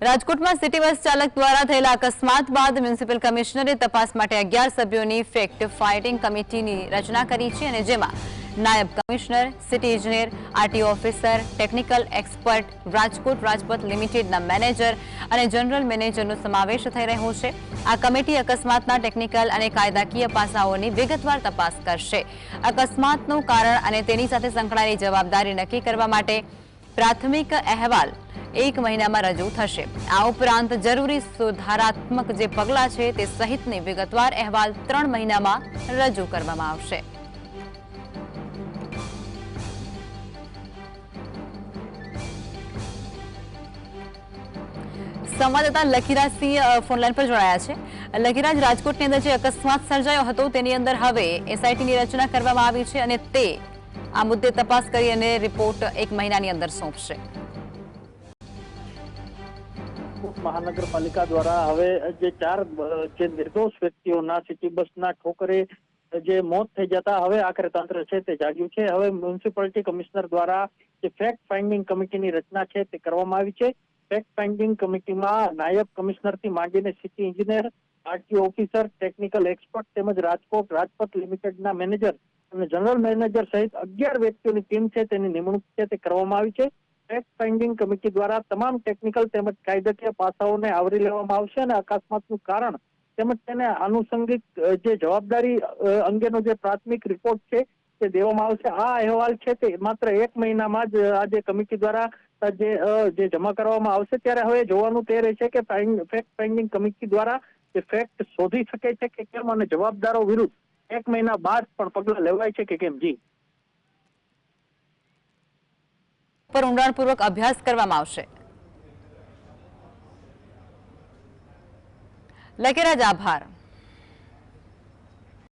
રાજકોટમાં city bus ચાલક દ્વારા થયેલા અકસ્માત બાદ મ્યુનિસિપલ કમિશનરે તપાસ માટે અગિયાર સભ્યોની ફેક્ટ ફાઇટિંગ કમિટીની રચના કરી છે અને જેમાં નાયબ કમિશનર, સિટી ઇજનેર RTO officer, technical expert, Rajkot Rajpath લિમિટેડના મેનેજર અને જનરલ મેનેજરનો સમાવેશ થઈ રહ્યો છે. આ કમિટી અકસ્માતના ટેકનિકલ અને કાયદાકીય પાસાઓની વિગતવાર તપાસ કરશે. અકસ્માતનું કારણ અને તેની સાથે સંકળાયેલી જવાબદારી નક્કી કરવા માટે પ્રાથમિક અહેવાલ એક મહિનામાં રજૂ થશે. આ ઉપરાંત જરૂરી સુધારાત્મક જે પગલાં છે તે સહિતની વિગતવાર અહેવાલ ત્રણ મહિનામાં રજૂ કરવામાં આવશે. સંવાદદાતા લકીરાજસિંહ અ, ફોનલાઈન પર જોડાયા છે. લખીરાજ રાજકોટની અંદર જે અકસ્માત સર્જાયો હતો તેની અંદર હવે એસઆઈટીની રચના કરવામાં આવી છે અને તે આ મુદ્દે તપાસ કરી અને રિપોર્ટ એક મહિનાની અંદર સોંપશે. મહાનગરપાલિકા દ્વારા હવે જે ચાર, જે નિર્દોષ વ્યક્તિઓના સિટી બસના ઠોકરે જે મોત થઈ જતા હવે આખરે તંત્ર છે તે જાગ્યું છે. હવે મ્યુનિસિપાલિટી કમિશનર દ્વારા જે ફેક્ટ ફાઇન્ડિંગ કમિટીની રચના છે તે કરવામાં આવી છે. ફેક્ટ ફાઇન્ડિંગ કમિટીમાં નાયબ કમિશનરથી માંડીને city engineer RTO officer technical expert તેમજ રાજકોટ રાજપથ લિમિટેડના મેનેજર અને જનરલ મેનેજર સહિત અગિયાર વ્યક્તિઓની ટીમ છે, તેની નિમણૂક છે, તે કરવામાં આવી છે. ફેક્ટ ફાઇન્ડિંગ કમિટી દ્વારા તમામ ટેકનિકલ તેમજ કાયદાકીય પાસાઓને આવરી લેવામાં આવશે અને અકસ્માતનું કારણ તેમજ તેને આનુષંગિક જે જવાબદારી અંગેનો જે પ્રાથમિક રિપોર્ટ છે, તે દેવામાં આવશે. આ અહેવાલ છે તે માત્ર એક મહિનામાં જ આ જે કમિટી દ્વારા જે જે જમા કરવામાં આવશે, ત્યારે હવે જોવાનું તે રહેશે કે ફેક્ટ ફાઇન્ડિંગ કમિટી દ્વારા જે ફેક્ટ શોધી શકે છે કે કેમ અને જવાબદારો વિરુદ્ધ એક મહિના બાદ પણ પગલાં લેવાય છે કે કેમ, જી? પર ઊંડાણપૂર્વક અભ્યાસ કરવામાં આવશે. લકેરાજ આભાર.